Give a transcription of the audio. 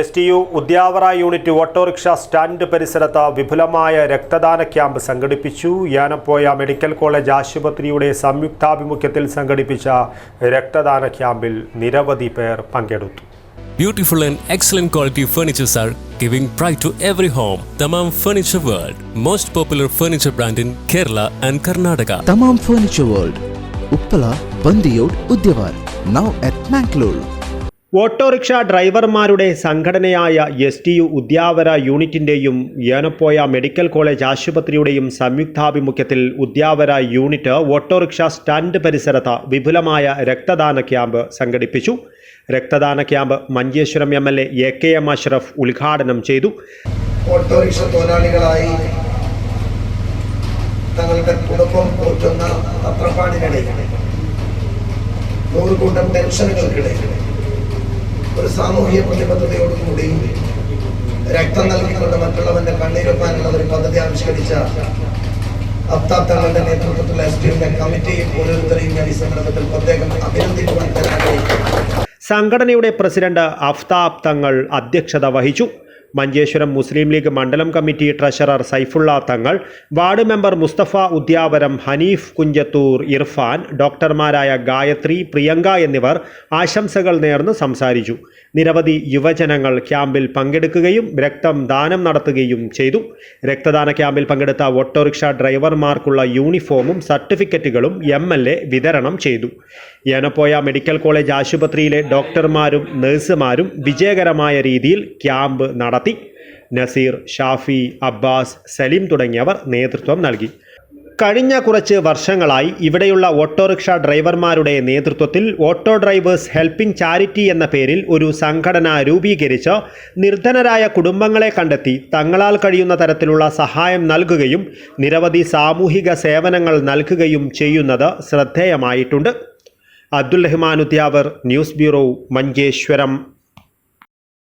S T U Udyavara unit autorickshaw stand പരിസരത്ത് വിപുലമായ രക്തദാന ക്യാമ്പ് സംഘടിപ്പിച്ചു യാനപ്പോയ മെഡിക്കൽ കോളേജ് ആശുപത്രിയുടെ സംയുക്താഭിമുഖ്യത്തിൽ സംഘടിപ്പിച്ച രക്തദാന ക്യാമ്പിൽ നിരവധി പേർ പങ്കെടുത്തു Beautiful and excellent quality furnitures are giving pride to every home. Tamam Furniture World, most popular furniture brand in Kerala and Karnataka. Tamam Furniture World, Uppala, Bandiyod, Udyavar. Now at Mangalore. Autorickshaw ഡ്രൈവർമാരുടെ സംഘടനയായ S T U Udyavara യൂണിറ്റിന്റെയും Yenepoya medical college ആശുപത്രിയുടെയും സംയുക്താഭിമുഖ്യത്തിൽ Udyavara unit autorickshaw stand പരിസരത്ത് വിപുലമായ രക്തദാന camp സംഘടിപ്പിച്ചു. രക്തദാന camp Manjeshwaram M L A A K M Ashraf ഉദ്ഘാടനം ചെയ്തു. ഓട്ടോറിക്ഷ തൊഴിലാളികളായി തങ്ങളുടെ കുടുംബം പോറ്റുന്ന പത്രപ്പാടിനിടയിൽ നൂറുകൂട്ടം ടെൻഷനുകൾക്കിടയിൽ ഒരു സാമൂഹിക പ്രതിബദ്ധതയോടുകൂടി രക്തം നൽകിക്കൊണ്ട് മറ്റുള്ളവന്റെ കണ്ണീരൊപ്പാനുള്ള ഒരു പദ്ധതി ആവിഷ്കരിച്ച അബ്താബ് തങ്ങളുടെ നേതൃത്വത്തിലുള്ള എസ് ടിയുടെ കമ്മിറ്റിയും ഓരോരുത്തരെയും ഞാൻ ഈ സന്ദർഭത്തിൽ പ്രത്യേകം അഭിനന്ദിക്കുവാൻ സംഘടനയുടെ പ്രസിഡന്റ് അഫ്താബ് തങ്ങൾ അധ്യക്ഷത വഹിച്ചു. മഞ്ചേശ്വരം മുസ്ലിം ലീഗ് മണ്ഡലം committee treasurer Saifulla Thangal ward member Mustafa Udyavaram Haneef Kunjathur Irfan ഡോക്ടർമാരായ Gayathri Priyanka എന്നിവർ ആശംസകൾ നേർന്ന് സംസാരിച്ചു. നിരവധി യുവജനങ്ങൾ ക്യാമ്പിൽ പങ്കെടുക്കുകയും രക്തം ദാനം നടത്തുകയും ചെയ്തു. രക്തദാന ക്യാമ്പിൽ പങ്കെടുത്ത ഓട്ടോറിക്ഷ ഡ്രൈവർമാർക്കുള്ള യൂണിഫോമും സർട്ടിഫിക്കറ്റുകളും എം വിതരണം ചെയ്തു. ഏനപ്പോയ മെഡിക്കൽ കോളേജ് ആശുപത്രിയിലെ ഡോക്ടർമാരും നഴ്സുമാരും വിജയകരമായ രീതിയിൽ ക്യാമ്പ് നടത്തി. നസീർ ഷാഫി അബ്ബാസ് സലീം തുടങ്ങിയവർ നേതൃത്വം നൽകി. കഴിഞ്ഞ കുറച്ച് വർഷങ്ങളായി ഇവിടെയുള്ള ഓട്ടോറിക്ഷ ഡ്രൈവർമാരുടെ നേതൃത്വത്തിൽ ഓട്ടോ ഡ്രൈവേഴ്സ് ഹെൽപ്പിംഗ് ചാരിറ്റി എന്ന പേരിൽ ഒരു സംഘടന രൂപീകരിച്ച് നിർധനരായ കുടുംബങ്ങളെ കണ്ടെത്തി തങ്ങളാൽ കഴിയുന്ന തരത്തിലുള്ള സഹായം നൽകുകയും നിരവധി സാമൂഹിക സേവനങ്ങൾ നൽകുകയും ചെയ്യുന്നത് ശ്രദ്ധേയമായിട്ടുണ്ട്. Abdul Rahman Udyavar news bureau Manjeshwaram.